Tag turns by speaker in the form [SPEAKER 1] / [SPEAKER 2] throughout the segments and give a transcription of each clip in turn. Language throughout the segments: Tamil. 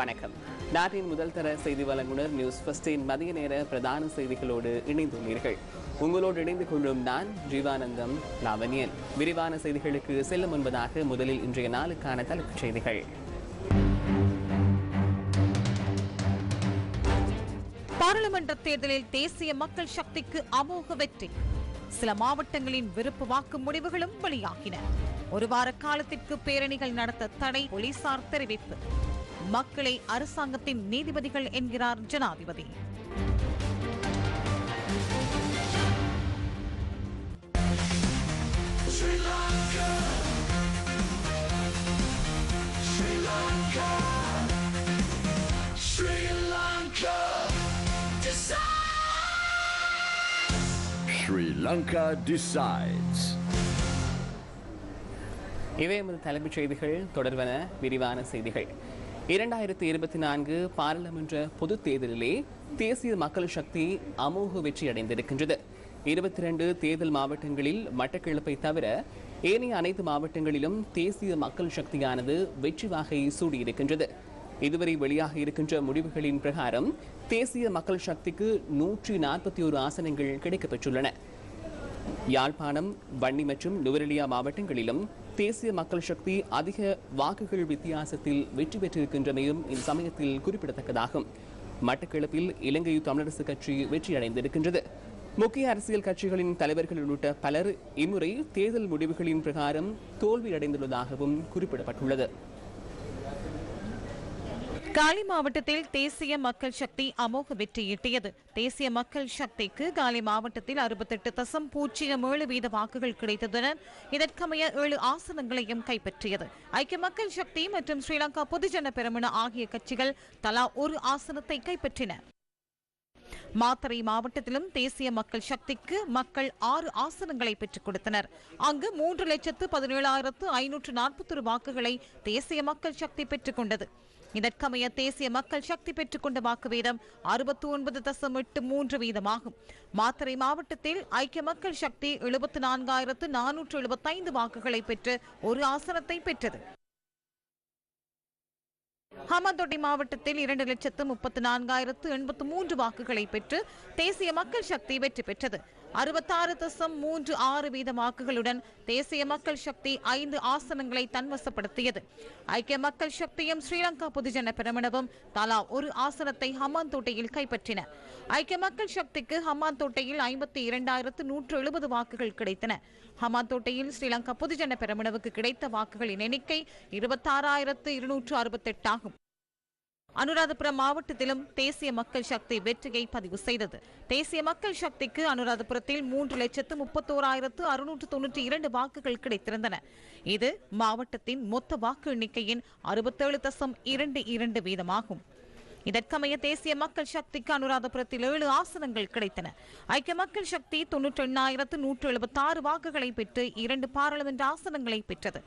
[SPEAKER 1] வணக்கம். நாட்டின் முதல் தர செய்தி வழங்குனர் நியூஸ் ஃபஸ்டின் மதிய நேர பிரதான செய்திகளோடு இணைந்துள்ளீர்கள். உங்களோடு இணைந்து கொள்ளும் நான் ஜீவானந்தம் லாவண்யன். விரிவான செய்திகளுக்கு செல்லும் முன்பதாக முதலில் இன்றைய நாளுக்கான தலைப்புச் செய்திகள்.
[SPEAKER 2] பாராளுமன்ற தேர்தலில் தேசிய மக்கள் சக்திக்கு அமோக வெற்றி. சில மாவட்டங்களின் விருப்பு வாக்கு முடிவுகளும் வெளியாகின. ஒரு வார காலத்திற்கு பேரணிகள் நடத்த தடை போலீசார் தெரிவிப்பு. மக்களை அரசாங்கத்தின் நீதிபதிகள் என்கிறார் ஜனாதிபதி
[SPEAKER 3] Sri Lanka Sri Lanka decides.
[SPEAKER 1] இவை எமது தலைப்புச் செய்திகள் தொடர்வன விரிவான செய்திகள் இரண்டாயிரத்தி இருபத்தி நான்கு பாராளுமன்ற பொதுத் தேர்தலிலே தேசிய மக்கள் சக்தி அமோக வெற்றி அடைந்திருக்கின்றது. இருபத்தி ரெண்டு தேர்தல் மாவட்டங்களில் மட்டக்கிழப்பை தவிர ஏனைய அனைத்து மாவட்டங்களிலும் தேசிய மக்கள் சக்தியானது வெற்றி வாகை சூடியிருக்கின்றது. இதுவரை வெளியாக இருக்கின்ற முடிவுகளின் பிரகாரம் தேசிய மக்கள் சக்திக்கு நூற்றி நாற்பத்தி ஒரு ஆசனங்கள் கிடைக்கப்பெற்றுள்ளன. யாழ்ப்பாணம் வன்னி மற்றும் நுவரெலியா மாவட்டங்களிலும் தேசிய மக்கள் சக்தி அதிக வாக்குகள் வித்தியாசத்தில் வெற்றி பெற்றிருக்கின்றமையும் இந்த சமயத்தில் குறிப்பிடத்தக்கதாகும். மட்டக்களப்பில் இலங்கை தமிழரசு கட்சி வெற்றியடைந்திருக்கின்றது. முக்கிய அரசியல் கட்சிகளின் தலைவர்கள் உள்ளிட்ட பலர் இம்முறை தேர்தல் முடிவுகளின் பிரகாரம் தோல்வியடைந்துள்ளதாகவும் குறிப்பிடப்பட்டுள்ளது.
[SPEAKER 2] காலி மாவட்டத்தில் தேசிய மக்கள் சக்தி அமோக வெற்றியீட்டியது தேசிய மக்கள் சக்திக்கு காலி மாவட்டத்தில் அறுபத்தெட்டு தசம் பூஜ்ஜியம் ஏழு வீத வாக்குகள் கிடைத்ததுடன் இதற்கமைய ஏழு ஆசனங்களையும் கைப்பற்றியது. ஐக்கிய மக்கள் சக்தி மற்றும் ஸ்ரீலங்கா பொதுஜன பெரமுன ஆகிய கட்சிகள் தலா ஒரு ஆசனத்தை கைப்பற்றின. மாத்தறை மாவட்டத்திலும் தேசிய மக்கள் சக்திக்கு மக்கள் ஆறு ஆசனங்களை பெற்றுக் கொடுத்தனர். அங்கு மூன்று லட்சத்து பதினேழாயிரத்து ஐநூற்று நாற்பத்தொரு வாக்குகளை தேசிய மக்கள் சக்தி பெற்றுக் கொண்டது. இதற்கமைய தேசிய மக்கள் சக்தி பெற்றுக் கொண்ட வாக்கு வீதம் அறுபத்தி ஒன்பது தசம் எட்டு மூன்று வீதமாகும். மாத்தறை மாவட்டத்தில் ஐக்கிய மக்கள் சக்தி எழுபத்தி நான்காயிரத்து நானூற்று எழுபத்தைந்து வாக்குகளை பெற்று ஒரு ஆசனத்தை பெற்றது. ஹமாந்தோட்டை மாவட்டத்தில் இரண்டு லட்சத்து முப்பத்தி நான்காயிரத்து எண்பத்து மூன்று வாக்குகளை பெற்று தேசிய மக்கள் சக்தி வெற்றி பெற்றது. அறுபத்தாறு தசம் மூன்று ஆறு வீத வாக்குகளுடன் தேசிய மக்கள் சக்தி ஐந்து ஆசனங்களை தன்வசப்படுத்தியது. ஐக்கிய மக்கள் சக்தியும் ஸ்ரீலங்கா பொதுஜன பிரமணவும் தலா ஒரு ஆசனத்தை ஹமாந்தோட்டையில் கைப்பற்றின. ஐக்கிய மக்கள் சக்திக்கு ஹமாந்தோட்டையில் ஐம்பத்தி இரண்டாயிரத்து நூற்று எழுபது வாக்குகள் கிடைத்தன. ஹமாந்தோட்டையில் ஸ்ரீலங்கா பொதுஜன பெரமுனவுக்கு கிடைத்த வாக்குகளின் எண்ணிக்கை இருபத்தாறாயிரத்து இருநூற்று அறுபத்தெட்டாகும் அனுராதபுரம் மாவட்டத்திலும் தேசிய மக்கள் சக்தி வெற்றியை பதிவு செய்தது. தேசிய மக்கள் சக்திக்கு அனுராதபுரத்தில் மூன்று லட்சத்து முப்பத்தோராயிரத்து அறுநூற்று தொன்னூற்றி இரண்டு வாக்குகள் கிடைத்திருந்தன. இது மாவட்டத்தின் மொத்த வாக்கு எண்ணிக்கையின் அறுபத்தேழு தசம் இரண்டு இரண்டு வீதமாகும். இதற்கமைய தேசிய மக்கள் சக்திக்கு அனுராதபுரத்தில் ஏழு ஆசனங்கள் கிடைத்தன. ஐக்கிய மக்கள் சக்தி தொன்னூற்றி எண்ணாயிரத்து நூற்று எழுபத்தாறு வாக்குகளை பெற்று இரண்டு பாராளுமன்ற ஆசனங்களை பெற்றது.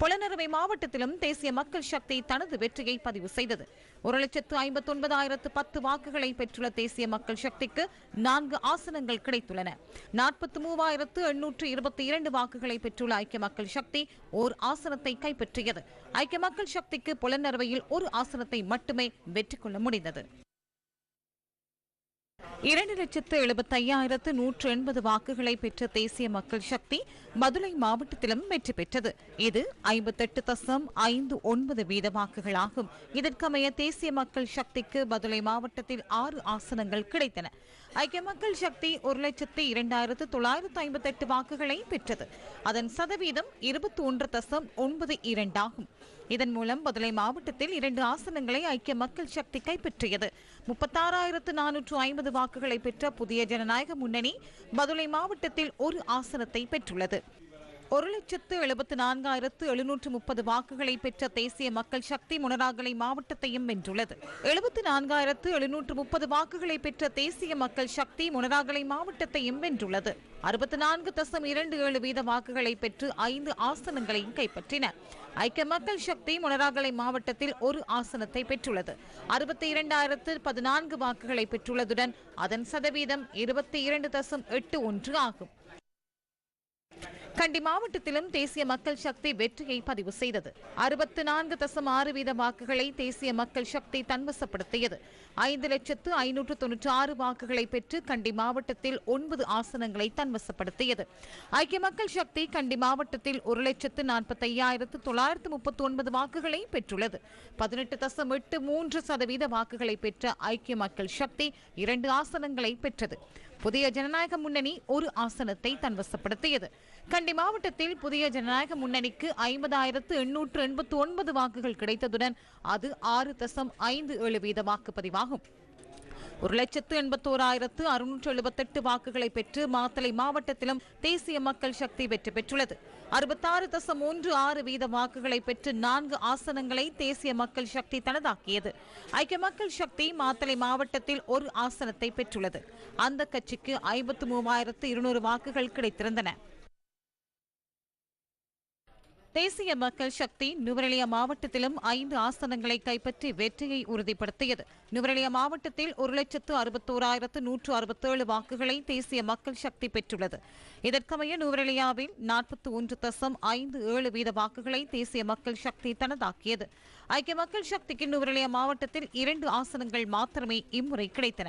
[SPEAKER 2] பொலனறுவை மாவட்டத்திலும் தேசிய மக்கள் சக்தி தனது வெற்றியை பதிவு செய்தது. ஒரு லட்சத்து ஐம்பத்தி ஒன்பதாயிரத்து பத்து வாக்குகளை பெற்றுள்ள தேசிய மக்கள் சக்திக்கு நான்கு ஆசனங்கள் கிடைத்துள்ளன. நாற்பத்தி மூவாயிரத்து எண்ணூற்று இருபத்தி இரண்டு வாக்குகளை பெற்றுள்ள ஐக்கிய மக்கள் சக்தி ஓர் ஆசனத்தை கைப்பற்றியது. ஐக்கிய மக்கள் சக்திக்கு புலனறுவையில் ஒரு ஆசனத்தை மட்டுமே வெற்றி கொள்ள முடிந்தது. இரண்டு லட்சத்து எழுபத்தி ஐயாயிரத்து நூற்று எண்பது வாக்குகளை பெற்ற தேசிய மக்கள் சக்தி மதுரை மாவட்டத்திலும் வெற்றி பெற்றது. இது ஐம்பத்தெட்டு தசம் ஐந்து ஒன்பது வீத வாக்குகளாகும் இதற்கமைய தேசிய மக்கள் சக்திக்கு மதுரை மாவட்டத்தில் ஆறு ஆசனங்கள் கிடைத்தன. ஐக்கிய மக்கள் சக்தி ஒரு லட்சத்து இரண்டாயிரத்து தொள்ளாயிரத்து ஐம்பத்தெட்டு வாக்குகளை பெற்றது. அதன் சதவீதம் இருபத்தி ஒன்று தசம் ஒன்பது இரண்டாகும். இதன் மூலம் மதுரை மாவட்டத்தில் இரண்டு ஆசனங்களை ஐக்கிய மக்கள் சக்தி கைப்பற்றியது. முப்பத்தாறாயிரத்து நானூற்று ஐம்பது வாக்குகளை பெற்ற புதிய ஜனநாயக முன்னணி மதுரை மாவட்டத்தில் ஒரு ஆசனத்தை பெற்றுள்ளது. ஒரு லட்சத்து எழுபத்து நான்காயிரத்து எழுநூற்று முப்பது வாக்குகளை பெற்ற தேசிய மக்கள் சக்தி முனராகலை மாவட்டத்தையும் வென்றுள்ளது. எழுபத்து நான்காயிரத்து எழுநூற்று முப்பது வாக்குகளை பெற்ற தேசிய மக்கள் சக்தி முனராகலை மாவட்டத்தையும் வென்றுள்ளது. அறுபத்தி நான்கு தசம் இரண்டு ஏழு வீத வாக்குகளை பெற்று ஐந்து ஆசனங்களையும் கைப்பற்றின. ஐக்கிய மக்கள் சக்தி முனராகலை மாவட்டத்தில் ஒரு ஆசனத்தை பெற்றுள்ளது. அறுபத்தி இரண்டாயிரத்து பதினான்கு வாக்குகளை பெற்றுள்ளதுடன் அதன் சதவீதம் இருபத்தி இரண்டு தசம் எட்டு ஒன்று ஆகும். கண்டி மாவட்டத்திலும் தேசிய மக்கள் சக்தி வெற்றியை பதிவு செய்தது. அறுபத்து நான்கு தசம் ஆறு வீத வாக்குகளை தேசிய மக்கள் சக்தி தன்வசப்படுத்தியது. ஐந்து லட்சத்து ஐநூற்று தொன்னூற்றி ஆறு வாக்குகளை பெற்று கண்டி மாவட்டத்தில் ஒன்பது ஆசனங்களை தன்வசப்படுத்தியது. ஐக்கிய மக்கள் சக்தி கண்டி மாவட்டத்தில் ஒரு லட்சத்து நாற்பத்தி ஐயாயிரத்து தொள்ளாயிரத்து முப்பத்தி ஒன்பது வாக்குகளை பெற்றுள்ளது. பதினெட்டு தசம் எட்டு மூன்று சதவீத வாக்குகளை பெற்ற ஐக்கிய மக்கள் சக்தி இரண்டு ஆசனங்களை பெற்றது. புதிய ஜனநாயக முன்னணி ஒரு ஆசனத்தை தன்வசப்படுத்தியது. கண்டி மாவட்டத்தில் புதிய ஜனநாயக முன்னணிக்கு ஐம்பதாயிரத்து எண்ணூற்று எண்பத்து ஒன்பது வாக்குகள் கிடைத்ததுடன் அது ஆறு தசம் ஐந்து ஏழு வீத வாக்குப்பதிவாகும். ஒரு லட்சத்து எண்பத்தோராயிரத்து அறுநூற்று எழுபத்தெட்டு வாக்குகளை பெற்று மாத்தளை மாவட்டத்திலும் தேசிய மக்கள் சக்தி வெற்றி பெற்றுள்ளது. அறுபத்தாறு தசம் ஒன்று ஆறு வீத வாக்குகளை பெற்று நான்கு ஆசனங்களை தேசிய மக்கள் சக்தி தனதாக்கியது. ஐக்கிய மக்கள் சக்தி மாத்தளை மாவட்டத்தில் ஒரு ஆசனத்தை பெற்றுள்ளது. அந்த கட்சிக்கு ஐம்பத்து மூவாயிரத்து இருநூறு வாக்குகள் கிடைத்திருந்தன. தேசிய மக்கள் சக்தி நுவரெலியா மாவட்டத்திலும் ஐந்து ஆசனங்களை கைப்பற்றி வெற்றியை உறுதிப்படுத்தியது. நுவரெலியா மாவட்டத்தில் ஒரு லட்சத்து அறுபத்தோராயிரத்து நூற்று அறுபத்தேழு வாக்குகளை தேசிய மக்கள் சக்தி பெற்றுள்ளது. இதற்கமைய நுவரெலியாவில் நாற்பத்தி ஒன்று தசம் ஐந்து ஏழு வீத வாக்குகளை தேசிய மக்கள் சக்தி தனதாக்கியது. ஐக்கிய மக்கள் சக்திக்கு நுவரெலியா மாவட்டத்தில் இரண்டு ஆசனங்கள் மாத்திரமே இம்முறை கிடைத்தன.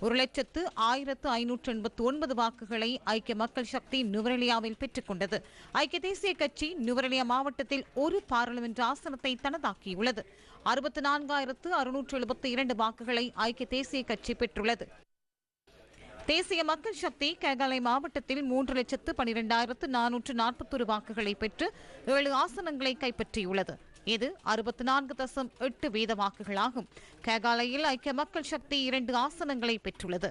[SPEAKER 2] ஒரு லட்சத்து ஆயிரத்து ஐநூற்று எண்பத்தி ஒன்பது வாக்குகளை ஐக்கிய மக்கள் சக்தி நுவரெலியாவில் பெற்றுக் கொண்டது ஐக்கிய தேசிய கட்சி நுவரெலியா மாவட்டத்தில் ஒரு பாராளுமன்ற ஆசனத்தை தனதாக்கியுள்ளது. அறுபத்தி நான்காயிரத்து அறுநூற்று எழுபத்தி இரண்டு வாக்குகளை ஐக்கிய தேசிய கட்சி பெற்றுள்ளது. தேசிய மக்கள் சக்தி கேகாலை மாவட்டத்தில் மூன்று லட்சத்து பனிரெண்டாயிரத்து நானூற்று நாற்பத்தொரு வாக்குகளை பெற்று ஏழு ஆசனங்களை கைப்பற்றியுள்ளது. இது அறுபத்தி நான்கு தசம் எட்டு வீத வாக்குகளாகும் கேகாலையில் ஐக்கிய மக்கள் சக்தி இரண்டு ஆசனங்களை பெற்றுள்ளது.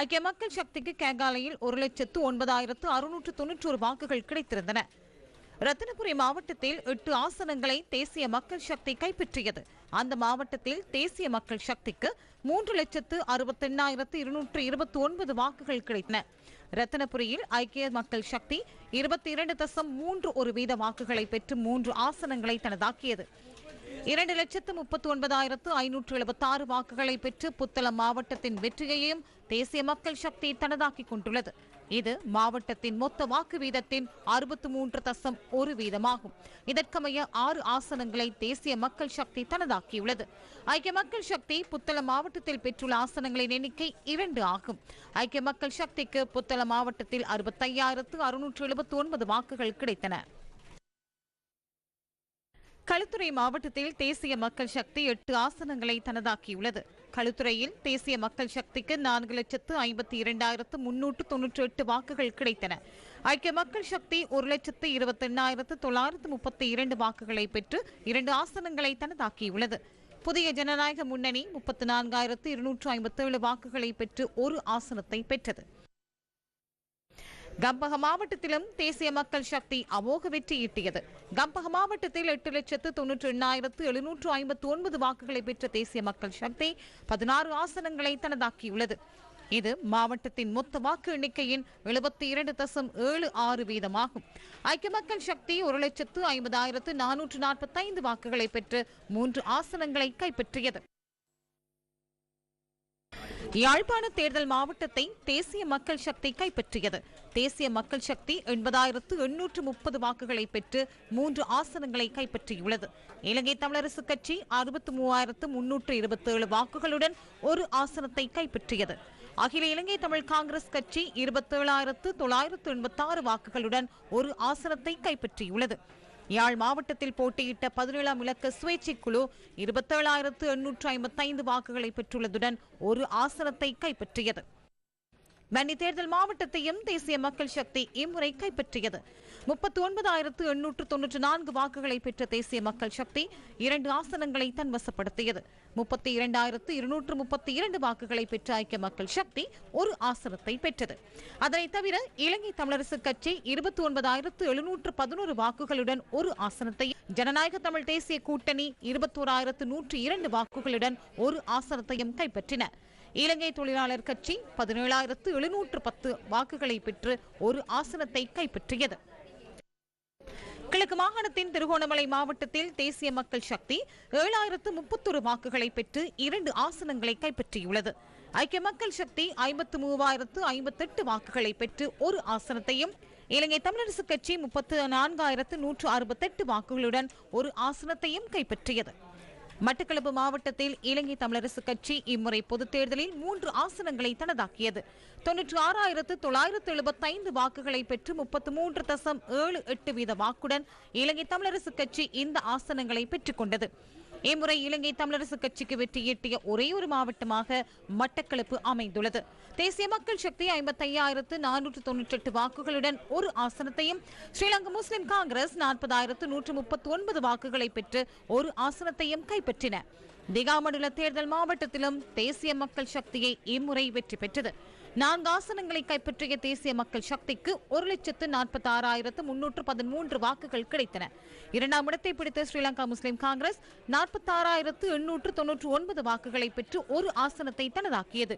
[SPEAKER 2] ஐக்கிய மக்கள் சக்திக்கு கேகாலையில் ஒரு லட்சத்து ஒன்பதாயிரத்து அறுநூற்று தொன்னூற்றோரு வாக்குகள் கிடைத்திருந்தன. ரத்தினபுரி மாவட்டத்தில் எட்டு ஆசனங்களை தேசிய மக்கள் சக்தி கைப்பற்றியது. அந்த மாவட்டத்தில் தேசிய மக்கள் சக்திக்கு மூன்று லட்சத்து அறுபத்தெண்ணாயிரத்து இருநூற்று இருபத்தி ஒன்பது வாக்குகள் கிடைத்தன. ரத்தனபுரியில் ஐக்கிய மக்கள் சக்தி இருபத்தி இரண்டு தசம் மூன்று ஒரு வீத வாக்குகளை பெற்று மூன்று ஆசனங்களை தனதாக்கியது. இரண்டு லட்சத்து முப்பத்தி ஒன்பதாயிரத்து ஐநூற்று எழுபத்தாறு வாக்குகளை பெற்று புத்தளம் மாவட்டத்தின் வெற்றியையும் தேசிய மக்கள் சக்தி தனதாக்கிக் கொண்டுள்ளது. இது மாவட்டத்தின் மொத்த வாக்கு வீதத்தின் அறுபத்து மூன்று தசம் ஒரு வீதமாகும். இதற்கமைய ஆறு ஆசனங்களை தேசிய மக்கள் சக்தி தனதாக்கியுள்ளது. ஐக்கிய மக்கள் சக்தி புத்தளம் மாவட்டத்தில் பெற்றுள்ள ஆசனங்களின் எண்ணிக்கை இரண்டு ஆகும். ஐக்கிய மக்கள் சக்திக்கு புத்தளம் மாவட்டத்தில் அறுபத்தையாயிரத்து அறுநூற்று எழுபத்தி ஒன்பது வாக்குகள் கிடைத்தன. களுத்துறை மாவட்டத்தில் தேசிய மக்கள் சக்தி எட்டு ஆசனங்களை தனதாக்கியுள்ளது. களுத்துறையில் தேசிய மக்கள் சக்திக்கு நான்கு லட்சத்து ஐம்பத்தி இரண்டாயிரத்து முன்னூற்று தொன்னூற்றி எட்டு வாக்குகள் கிடைத்தன. ஐக்கிய மக்கள் சக்தி ஒரு லட்சத்து இருபத்தி எண்ணாயிரத்து தொள்ளாயிரத்து முப்பத்தி இரண்டு வாக்குகளை பெற்று இரண்டு ஆசனங்களை தனதாக்கியுள்ளது. புதிய ஜனநாயக முன்னணி முப்பத்தி நான்காயிரத்து இருநூற்று ஐம்பத்தேழு வாக்குகளை பெற்று ஒரு ஆசனத்தை பெற்றது. கம்பக மாவட்டத்திலும் தேசிய மக்கள் சக்தி அமோக வெற்றி ஈட்டியது. கம்பக மாவட்டத்தில் எட்டு லட்சத்து தொன்னூற்றி எண்ணாயிரத்து எழுநூற்று ஐம்பத்தி ஒன்பது வாக்குகளை பெற்ற தேசிய மக்கள் சக்தி பதினாறு ஆசனங்களை தனதாக்கியுள்ளது. இது மாவட்டத்தின் மொத்த வாக்கு எண்ணிக்கையின் எழுபத்தி இரண்டு தசம் ஏழு ஆறு வீதமாகும். ஐக்கிய மக்கள் சக்தி ஒரு லட்சத்து ஐம்பதாயிரத்து நானூற்று நாற்பத்தைந்து வாக்குகளை பெற்று மூன்று ஆசனங்களை கைப்பற்றியது. யாழ்ப்பாண தேர்தல் மாவட்டத்தை தேசிய மக்கள் சக்தி கைப்பற்றியது. தேசிய மக்கள் சக்தி எண்பதாயிரத்து எண்ணூற்று முப்பது வாக்குகளை பெற்று மூன்று ஆசனங்களை கைப்பற்றியுள்ளது. இலங்கை தமிழரசு கட்சி அறுபத்தி மூவாயிரத்து முன்னூற்று இருபத்தேழு வாக்குகளுடன் ஒரு ஆசனத்தை கைப்பற்றியது. அகில இலங்கை தமிழ் காங்கிரஸ் கட்சி இருபத்தேழாயிரத்து தொள்ளாயிரத்து எண்பத்தாறு வாக்குகளுடன் ஒரு ஆசனத்தை கைப்பற்றியுள்ளது. யாழ் மாவட்டத்தில் போட்டியிட்ட பதினேழாம் இலக்க சுயேட்சை குழு இருபத்தேழாயிரத்து எண்ணூற்று ஐம்பத்தைந்து வாக்குகளை பெற்றுள்ளதுடன் ஒரு ஆசனத்தை கைப்பற்றியது. வன்னி தேர்தல் மாவட்டத்தையும் தேசிய மக்கள் சக்தி இம்முறை கைப்பற்றியது. முப்பத்தி ஒன்பதாயிரத்து எண்ணூற்று தொன்னூற்று நான்கு வாக்குகளை பெற்ற தேசிய மக்கள் சக்தி இரண்டு ஆசனங்களை தன்வசப்படுத்தியது. முப்பத்தி இரண்டாயிரத்து இருநூற்று முப்பத்தி இரண்டு வாக்குகளை பெற்ற ஐக்கிய மக்கள் சக்தி ஒரு ஆசனத்தை பெற்றது. அதனைத் தவிர இலங்கை தமிழரசு கட்சி இருபத்தி ஒன்பதாயிரத்து எழுநூற்று பதினோரு வாக்குகளுடன் ஒரு ஆசனத்தையும் ஜனநாயக தமிழ் தேசிய கூட்டணி இருபத்தோராயிரத்து நூற்று இரண்டு வாக்குகளுடன் ஒரு ஆசனத்தையும் கைப்பற்றின. இலங்கை தொழிலாளர் கட்சி பதினேழாயிரத்து எழுநூற்று பத்து வாக்குகளை பெற்று ஒரு ஆசனத்தை கைப்பற்றியது. கிழக்கு மாகாணத்தின் திருகோணமலை மாவட்டத்தில் தேசிய மக்கள் சக்தி ஏழாயிரத்து முப்பத்தொரு வாக்குகளை பெற்று இரண்டு ஆசனங்களை கைப்பற்றியுள்ளது. ஐக்கிய மக்கள் சக்தி ஐம்பத்து மூவாயிரத்து ஐம்பத்தெட்டு வாக்குகளை பெற்று ஒரு ஆசனத்தையும் இலங்கை தமிழரசு கட்சி முப்பத்து நான்காயிரத்து நூற்று அறுபத்தெட்டு வாக்குகளுடன் ஒரு ஆசனத்தையும் கைப்பற்றியது. மட்டக்களப்பு மாவட்டத்தில் இலங்கை தமிழரசு கட்சி இம்முறை பொதுத் தேர்தலில் மூன்று ஆசனங்களை தனதாக்கியது. தொன்னூற்றி ஆறாயிரத்து தொள்ளாயிரத்து எழுபத்தைந்து வாக்குகளை பெற்று முப்பத்து மூன்று தசம் ஏழு எட்டு வீத வாக்குடன் இலங்கை தமிழரசு கட்சி இந்த ஆசனங்களை பெற்றுக் கொண்டது. இம்முறை இலங்கை தமிழரசு கட்சிக்கு வெற்றியீட்டிய ஒரே ஒரு மாவட்டமாக மட்டக்களப்பு அமைந்துள்ளது. தேசிய மக்கள் சக்தி ஐம்பத்தி ஐயாயிரத்து நானூற்று தொன்னூற்றி எட்டு வாக்குகளுடன் ஒரு ஆசனத்தையும் ஸ்ரீலங்கா முஸ்லிம் காங்கிரஸ் நாற்பதாயிரத்து நூற்று முப்பத்தி ஒன்பது வாக்குகளை பெற்று ஒரு ஆசனத்தையும் கைப்பற்றின. திகாமடுல தேர்தல் மாவட்டத்திலும் தேசிய மக்கள் சக்தியை இம்முறை வெற்றி பெற்றது. நான்கு ஆசனங்களை கைப்பற்றிய தேசிய மக்கள் சக்திக்கு ஒரு லட்சத்து நாற்பத்தி ஆறாயிரத்து முன்னூற்று பதிமூன்று வாக்குகள் கிடைத்தன. இரண்டாம் இடத்தை பிடித்த ஸ்ரீலங்கா முஸ்லிம் காங்கிரஸ் நாற்பத்தி ஆறாயிரத்து எண்ணூற்று தொன்னூற்று ஒன்பது வாக்குகளை பெற்று ஒரு ஆசனத்தை தனதாக்கியது.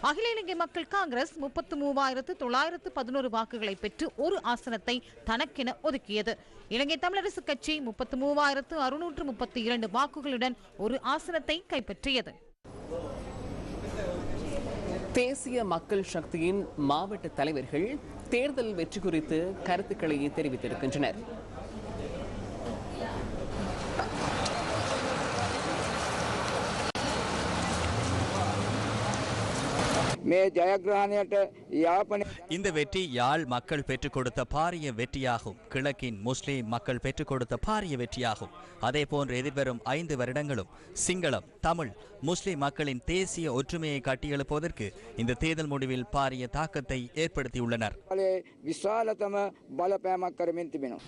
[SPEAKER 2] அகில இலங்கை மக்கள் காங்கிரஸ் முப்பத்து மூவாயிரத்து தொள்ளாயிரத்து பதினோரு வாக்குகளை பெற்று ஒரு ஆசனத்தை தனக்கென ஒதுக்கியது. இலங்கை தமிழரசு கட்சி முப்பத்து மூவாயிரத்து அறுநூற்று முப்பத்தி இரண்டு வாக்குகளுடன் ஒரு ஆசனத்தை கைப்பற்றியது.
[SPEAKER 1] தேசிய மக்கள் சக்தியின் மாவட்ட தலைவர்கள் தேர்தல் வெற்றி குறித்து கருத்துக்களை தெரிவித்திருக்கின்றனர்.
[SPEAKER 4] මේ ජයග්‍රහණයට යාපනය
[SPEAKER 5] இந்த வெற்றி யாழ் மக்கள் பெற்றுக் கொடுத்த பாரிய வெற்றியாகும் கிழக்கின் முஸ்லிம் மக்கள் பெற்றுக் கொடுத்த பாரிய வெற்றியாகும் அதேபோன்று எதிர்வரும் ஐந்து வருடங்களும் சிங்களம் தமிழ் முஸ்லிம் மக்களின் தேசிய ஒற்றுமையை கட்டியெழுப்பதற்கு இந்த தேர்தல் முடிவில் பாரிய தாக்கத்தை ஏற்படுத்தியுள்ளனர்
[SPEAKER 4] ඵලයේ විශාලතම බලපෑමක් කරමින් තිබෙනවා.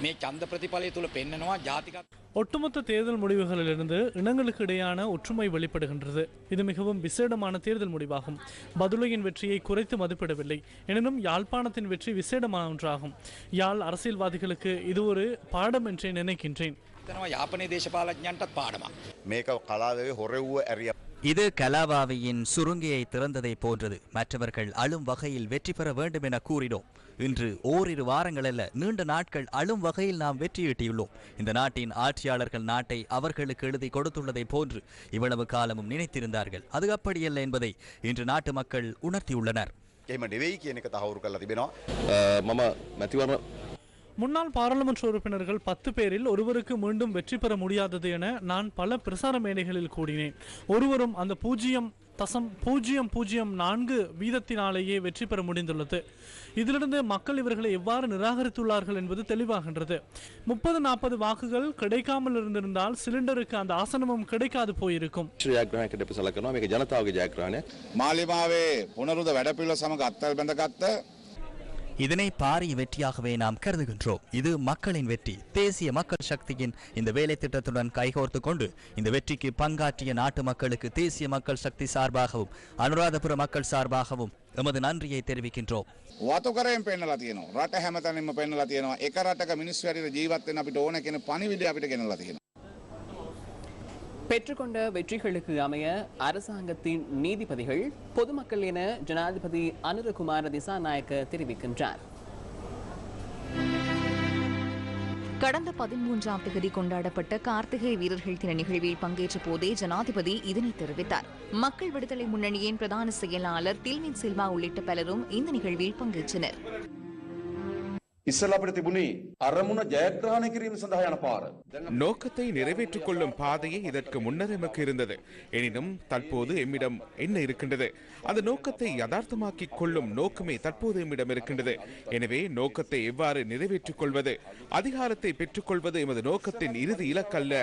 [SPEAKER 6] මේ චන්ද ප්‍රතිඵලය තුළ පෙන්නනවා ජාතික
[SPEAKER 7] ஒட்டுமொத்த தேர்தல் முடிவுகளிலிருந்து இனங்களுக்கு இடையான ஒற்றுமை வெளிப்படுகின்றது. இது மிகவும் விசேடமான தேர்தல் முடிவாகும். பதுலையின் வெற்றியை குறைத்து மதிப்பிடவில்லை. எனினும் யாழ்ப்பாணத்தின் வெற்றி விசேடமான ஒன்றாகும். யாழ் அரசியல்வாதிகளுக்கு இது ஒரு பாடம் என்றே நினைக்கின்றேன்.
[SPEAKER 6] யாப்பனே தேசபாலஜ்ஞான்ட
[SPEAKER 8] பாடமா மேக கலாவே ஹொரவுவ
[SPEAKER 5] இது கலாபாவியின் சுருங்கியை திறந்ததை போன்றது மற்றவர்கள் அழும் வகையில் வெற்றி பெற வேண்டும் என கூறினோம் இன்று ஓரிரு வாரங்கள் அல்ல நீண்ட நாட்கள் அழும் வகையில் நாம் வெற்றியீட்டியுள்ளோம் இந்த நாட்டின் ஆட்சியாளர்கள் நாட்டை அவர்களுக்கு எழுதி கொடுத்துள்ளதை போன்று இவ்வளவு காலமும் நினைத்திருந்தார்கள் அது அப்படியல்ல என்பதை இன்று நாட்டு மக்கள் உணர்த்தியுள்ளனர்
[SPEAKER 8] එහෙම නෙවෙයි කියන එක තහවුරු කරලා තිබෙනවා
[SPEAKER 9] මම මැතිවරණ
[SPEAKER 7] முன்னாள் பாராளுமன்ற உறுப்பினர்கள் பத்து பேரில் ஒருவருக்கு மீண்டும் வெற்றி பெற முடியாதது என நான் பல பிரசார மேடைகளில் கூடினேன் ஒருவரும் அந்த பூஜ்ஜியம் தசம் பூஜ்ஜியம் பூஜ்ஜியம் நான்கு வீதத்தினாலேயே வெற்றி பெற முடிந்துள்ளது இதிலிருந்து மக்கள் இவர்களை எவ்வாறு நிராகரித்துள்ளார்கள் என்பது தெளிவாகின்றது முப்பது நாற்பது வாக்குகள் கிடைக்காமல் இருந்திருந்தால் சிலிண்டருக்கு அந்த ஆசனமும் கிடைக்காது போயிருக்கும்
[SPEAKER 9] ජයග්‍රහණයකට අපි සලකනවා මේක ජනතාවගේ ජයග්‍රහණයක්
[SPEAKER 10] මාලිමාවේ පුනරුද වැඩපිල්ල සමඟ අත්තල් බැඳගත්ත
[SPEAKER 5] இதனை பாரிய வெற்றியாகவே நாம் கருதுகின்றோம் இது மக்களின் வெற்றி தேசிய மக்கள் சக்தியின் இந்த வேலை திட்டத்துடன் கைகோர்த்து கொண்டு இந்த வெற்றிக்கு பங்காற்றிய நாட்டு மக்களுக்கு தேசிய மக்கள் சக்தி சார்பாகவும் அனுராதபுர மக்கள் சார்பாகவும் எமது நன்றியை தெரிவிக்கின்றோம்
[SPEAKER 10] වතුකරයෙන් පෙන්නලා තියෙනවා රට හැමතැනින්ම පෙන්නලා තියෙනවා එක රටක මිනිස් වැඩට ජීවත්වෙන් අපිට ඕන කෙන පනිවිඩ අපිට ගෙනලා තියෙනවා.
[SPEAKER 1] பெற்றுக்கொண்ட வெற்றிகளுக்கு அமைய அரசாங்கத்தின் நீதிபதிகள் பொதுமக்கள் என ஜனாதிபதி அனுரகுமார திசாநாயக்க தெரிவிக்கின்றார்.
[SPEAKER 11] கடந்த பதிமூன்றாம் தேதி கொண்டாடப்பட்ட கார்த்திகை வீரர்கள் தின நிகழ்வில் பங்கேற்ற போதே ஜனாதிபதி இதனை தெரிவித்தார். மக்கள் விடுதலை முன்னணியின் பிரதான செயலாளர் தில்மின் சில்வா உள்ளிட்ட பலரும் இந்த நிகழ்வில் பங்கேற்றனர்.
[SPEAKER 9] ඉස්සල අපිට තිබුණේ අරමුණ ජයග්‍රහණය කිරීම සඳහා යන පාර.
[SPEAKER 12] நோக்கத்தை நிறைவேற்றிக் கொள்ளும் பாதையே இதற்கு முன்னர் எமக்கு இருந்தது எனினும் தற்போது எம்மிடம் என்ன இருக்கின்றது அந்த நோக்கத்தை யதார்த்தமாக்கிக் கொள்ளும் நோக்கமே தற்போது எம்மிடம் இருக்கின்றது எனவே நோக்கத்தை எவ்வாறு நிறைவேற்றிக் கொள்வது அதிகாரத்தை பெற்றுக்கொள்வது எமது நோக்கத்தின் இறுதி இலக்கல்ல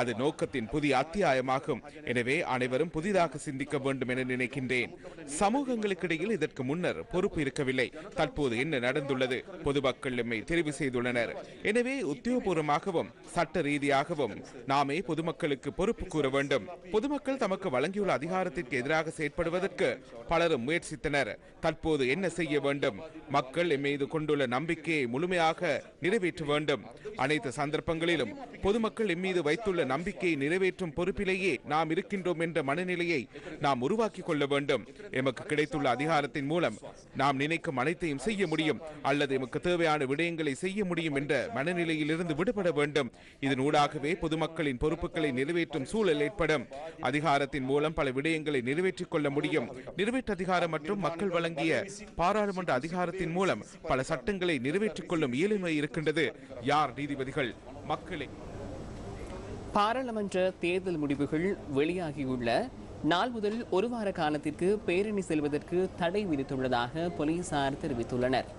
[SPEAKER 12] அது நோக்கத்தின் புதிய அத்தியாயமாகும் எனவே அனைவரும் புதிதாக சிந்திக்க வேண்டும் என நினைக்கின்றேன் சமூகங்களுக்கிடையில் இதற்கு முன்னர் பொறுப்பு இருக்கவில்லை தற்போது என்ன நடந்துள்ளது பொதுமக்கள் பொதுமக்களுமே தெரிவு செய்துள்ளனர். எனவே உத்தியோகபூர்வமாகவும் சட்ட ரீதியாகவும் நாமே பொதுமக்களுக்கு பொறுப்பு கூற வேண்டும். பொதுமக்கள் தமக்கு வழங்கியுள்ள அதிகாரத்திற்கு எதிராக செயற்படுவதற்கு பலரும் முயற்சித்தனர். தற்போது என்ன செய்ய வேண்டும்? மக்கள் மீது கொண்டுள்ள நம்பிக்கையை முழுமையாக நிறைவேற்ற வேண்டும். அனைத்து சந்தர்ப்பங்களிலும் பொதுமக்கள் எம் மீது வைத்துள்ள நம்பிக்கையை நிறைவேற்றும் பொறுப்பிலேயே நாம் இருக்கின்றோம் என்ற மனநிலையை நாம் உருவாக்கிக் கொள்ள வேண்டும். எமக்கு கிடைத்துள்ள அதிகாரத்தின் மூலம் நாம் நினைக்கும் அனைத்தையும் செய்ய முடியும். அல்லது எமக்கு தேவையான தேவையான விடயங்களை செய்ய முடியும் என்ற மனநிலையிலிருந்து விடுபட வேண்டும். இதனூடாகவே பொதுமக்களின் பொறுப்புகளை நிறைவேற்றும் சூழல் ஏற்படும். அதிகாரத்தின் மூலம் பல விடயங்களை நிறைவேற்றிக் கொள்ள முடியும். நிறைவேற்று அதிகாரம் மற்றும் மக்கள் வழங்கிய பாராளுமன்ற அதிகாரத்தின் மூலம் பல சட்டங்களை நிறைவேற்றிக் கொள்ளும் இயலுமை இருக்கின்றது. யார் நீதிபதிகள்? மக்களை.
[SPEAKER 1] பாராளுமன்ற தேர்தல் முடிவுகள் வெளியாகியுள்ள நாள் முதல் ஒரு வார காலத்திற்கு பேரணி செல்வதற்கு தடை விதித்துள்ளதாக போலீசார் தெரிவித்துள்ளனர்.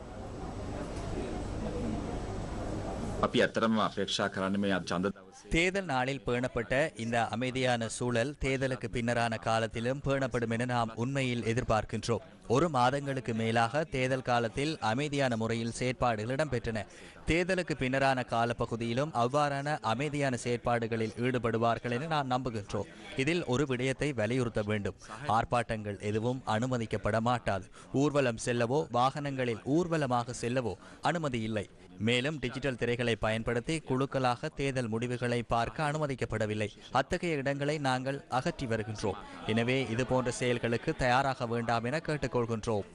[SPEAKER 13] අපි ඇතරම අපේක්ෂා කරන්න මේ චන්ද
[SPEAKER 5] தேர்தல் நாளில் பேணப்பட்ட இந்த அமைதியான சூழல் தேர்தலுக்கு பின்னரான காலத்திலும் பேணப்படும் என நாம் உண்மையில் எதிர்பார்க்கின்றோம் ஒரு மாதங்களுக்கு மேலாக தேர்தல் காலத்தில் அமைதியான முறையில் செயற்பாடுகள் இடம்பெற்றன தேர்தலுக்கு பின்னரான காலப்பகுதியிலும் அவ்வாறான அமைதியான செயற்பாடுகளில் ஈடுபடுவார்கள் என நாம் நம்புகின்றோம் இதில் ஒரு விடயத்தை வலியுறுத்த வேண்டும் ஆர்ப்பாட்டங்கள் எதுவும் அனுமதிக்கப்பட மாட்டாது ஊர்வலம் செல்லவோ வாகனங்களில் ஊர்வலமாக செல்லவோ அனுமதி இல்லை மேலும் டிஜிட்டல் திரைகளை பயன்படுத்தி குழுக்களாக தேர்தல் முடிவுகளை பார்க்க அனுமதிக்கப்படவில்லை. அத்தகைய இடங்களை நாங்கள் அகற்றி வருகின்றோம். எனவே இது போன்ற செயல்களுக்கு தயாராக வேண்டாம் என கேட்டுக்கொள்கின்றோம்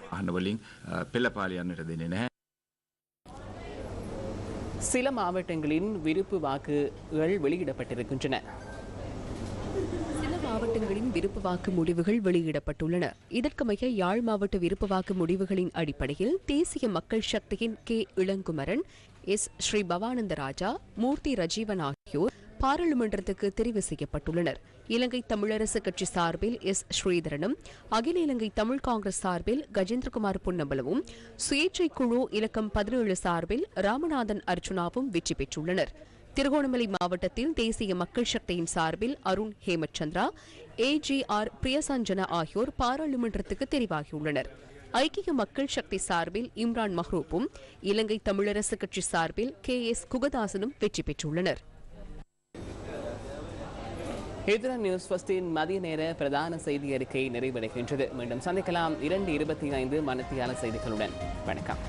[SPEAKER 1] சில மாவட்டங்களின் விருப்பு வாக்குகள் வெளியிடப்பட்டிருக்கின்றன.
[SPEAKER 14] விருப்பு வாக்கு முடிவுகள் வெளியிடப்பட்டுள்ளன. இதற்கமைய யாழ் மாவட்ட விருப்பு வாக்கு முடிவுகளின் அடிப்படையில் தேசிய மக்கள் சக்தியின் கே. இளங்குமரன் எஸ். ஸ்ரீ பவானந்த ராஜா மூர்த்தி ரஜீவன் ஆகியோர் பாராளுமன்றத்துக்கு தெரிவு செய்யப்பட்டுள்ளனர். இலங்கை தமிழரசு கட்சி சார்பில் எஸ். ஸ்ரீதரனும் அகில இலங்கை தமிழ் காங்கிரஸ் சார்பில் கஜேந்திரகுமார் பொன்னம்பலமும் சுயேட்சை குழு இலக்கம் பதினேழு சார்பில் ராமநாதன் அர்ச்சுனாவும் வெற்றி பெற்றுள்ளனர். திருகோணமலை மாவட்டத்தில் தேசிய மக்கள் சக்தியின் சார்பில் அருண் ஹேமச்சந்திரா ஏஜிஆர் பிரியசஞ்சனா ஆகியோர் பாராளுமன்றத்துக்கு தெரிவாகியுள்ளனர். ஐக்கிய மக்கள் சக்தி சார்பில் இம்ரான் மஹ்ரூப்பும் இலங்கை தமிழரசு கட்சி சார்பில் கே எஸ் குகதாசனும் வெற்றி பெற்றுள்ளனர்.
[SPEAKER 1] எதிர நியூஸ் ஃபஸ்டின் மதிய நேர பிரதான செய்தி அறிக்கை நிறைவடைகின்றது. மீண்டும் சந்திக்கலாம் இரண்டு இருபத்தி ஐந்து மனத்தியான செய்திகளுடன். வணக்கம்.